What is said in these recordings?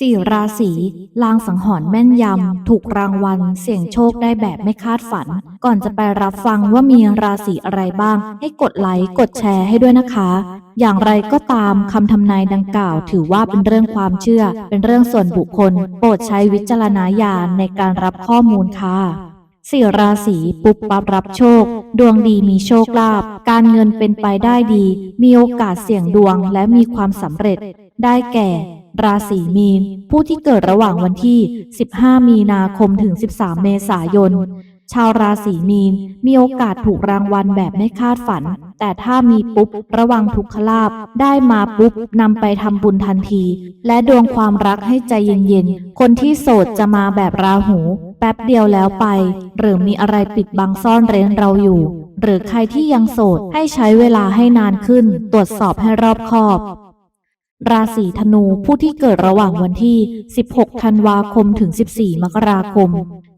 สี่ราศีลางสังหรณ์แม่นยำ ถูกรางวัล เสี่ยงโชคได้แบบไม่คาดฝัน ก่อนจะไปรับฟังว่ามีราศีอะไรบ้าง ให้กดไลค์กดแชร์ให้ด้วยนะคะ อย่างไรก็ตามคำทำนายดังกล่าว ถือว่าเป็นเรื่องความเชื่อ เป็นเรื่องส่วนบุคคล โปรดใช้วิจารณญาณในการรับข้อมูลค่ะสี่ราศีปุ๊บปั๊บรับโชค ดวงดีมีโชคลาภการเงินเป็นไปได้ดี มีโอกาสเสี่ยงดวงและมีความสำเร็จ ได้แก่ ราศีมีน ผู้ที่เกิดระหว่างวันที่ 15 มีนาคมถึง 13 เมษายน ชาวราศีมีน มีโอกาสถูกรางวัลแบบไม่คาดฝัน แต่ถ้ามีปุ๊บ ระวังทุกขลาบได้มาปุ๊บนำไปทำบุญทันที และดวงความรักให้ใจเย็นๆ คนที่โสดจะมาแบบราหู แป๊บเดียวแล้วไป หรือมีอะไรปิดบังซ่อนเร้นเราอยู่ หรือใครที่ยังโสดให้ใช้เวลาให้นานขึ้น ตรวจสอบให้รอบคอบ ราศีธนูผู้ที่เกิดระหว่างวันที่ 16 ธันวาคมถึง 14 มกราคม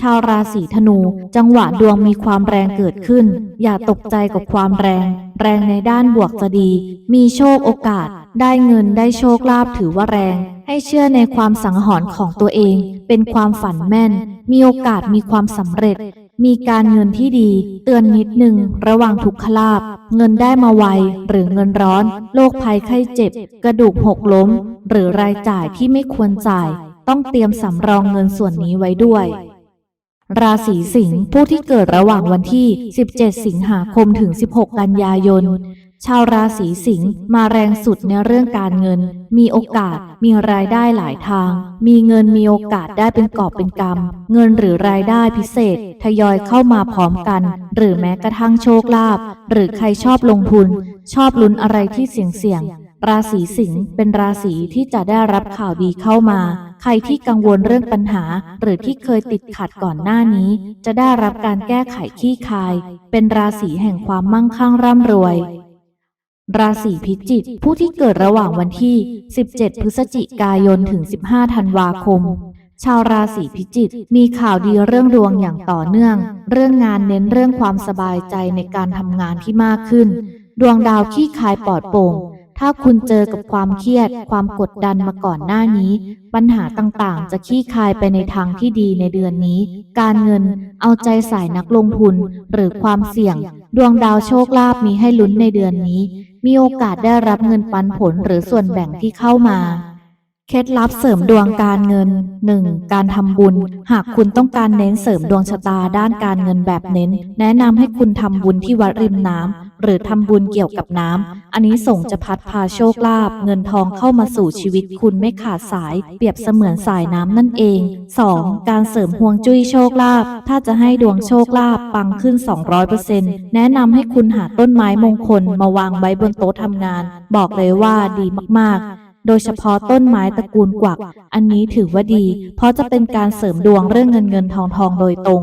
ชาวราศีธนู จังหวะดวงมีความแรงเกิดขึ้น อย่าตกใจกับความแรง แรงในด้านบวกจะดี มีโชคโอกาส ได้เงินได้โชคลาภถือว่าแรง ให้เชื่อในความสังหรณ์ของตัวเอง เป็นความฝันแม่น มีโอกาสมีความสำเร็จ มีการเงินที่ดีเตือนนิดหนึ่งระวังทุกขลาบ เงินได้มาไวหรือเงินร้อนโรคภัยไข้เจ็บ กระดูกหกล้ม หรือรายจ่ายที่ไม่ควรจ่าย ต้องเตรียมสำรองเงินส่วนนี้ไว้ด้วย ราศีสิงห์ผู้ที่เกิดระหว่างวันที่ 17 สิงหาคมถึง 16 กันยายน ชาวราศีสิงห์มาแรงสุดในเรื่องการเงิน มีโอกาสมีรายได้หลายทาง มีเงินมีโอกาสได้เป็นกอบเป็นกำเงินหรือรายได้พิเศษ ทยอยเข้ามาพร้อมกัน หรือแม้กระทั่งโชคลาภหรือใครชอบลงทุน ชอบลุ้นอะไรที่เสี่ยงเสี่ยงๆราศีสิงห์เป็นราศีที่จะได้รับข่าวดีเข้ามา ใครที่กังวลเรื่องปัญหา หรือที่เคยติดขัดก่อนหน้านี้ จะได้รับการแก้ไขขี้คาย เป็นราศีแห่งความมั่งคั่งร่ำรวย ราศีพิจิก ผู้ที่เกิดระหว่างวันที่ 17 พฤศจิกายนถึง 15 ธันวาคม ชาวราศีพิจิก มีข่าวดีเรื่องดวงอย่างต่อเนื่อง เรื่องงานเน้นเรื่องความสบายใจในการทำงานที่มากขึ้น ดวงดาวขี้คายปลอดโปร่ง ถ้าคุณเจอกับความเครียด ความกดดันมาก่อนหน้านี้ ปัญหาต่างๆ จะขี้คายไปในทางที่ดีในเดือนนี้ การเงิน เอาใจใส่นักลงทุน หรือความเสี่ยง ดวงดาวโชคลาภมีให้ลุ้นในเดือนนี้ มีโอกาสได้รับเงินปันผลหรือส่วนแบ่งที่เข้ามาเคล็ดลับเสริมดวงการเงิน 1. การทำบุญ หากคุณต้องการเน้นเสริมดวงชะตาด้านการเงินแบบเน้น แนะนำให้คุณทำบุญที่วัดริมน้ำ หรือทำบุญเกี่ยวกับน้ำอันนี้ส่งจะพัดพาโชคลาภเงินทองเข้ามาสู่ชีวิตคุณไม่ขาดสาย เปรียบเสมือนสายน้ำนั่นเอง 2. การเสริมห่วงจุ้ยโชคลาภถ้าจะให้ดวงโชคลาภปังขึ้น 200%แนะนำให้คุณหาต้นไม้มงคลมาวางไว้บนโต๊ะทำงาน บอกเลยว่าดีมากๆโดยเฉพาะต้นไม้ตระกูลกวัก อันนี้ถือว่าดี เพราะจะเป็นการเสริมดวงเรื่องเงินเงินทองทองโดยตรง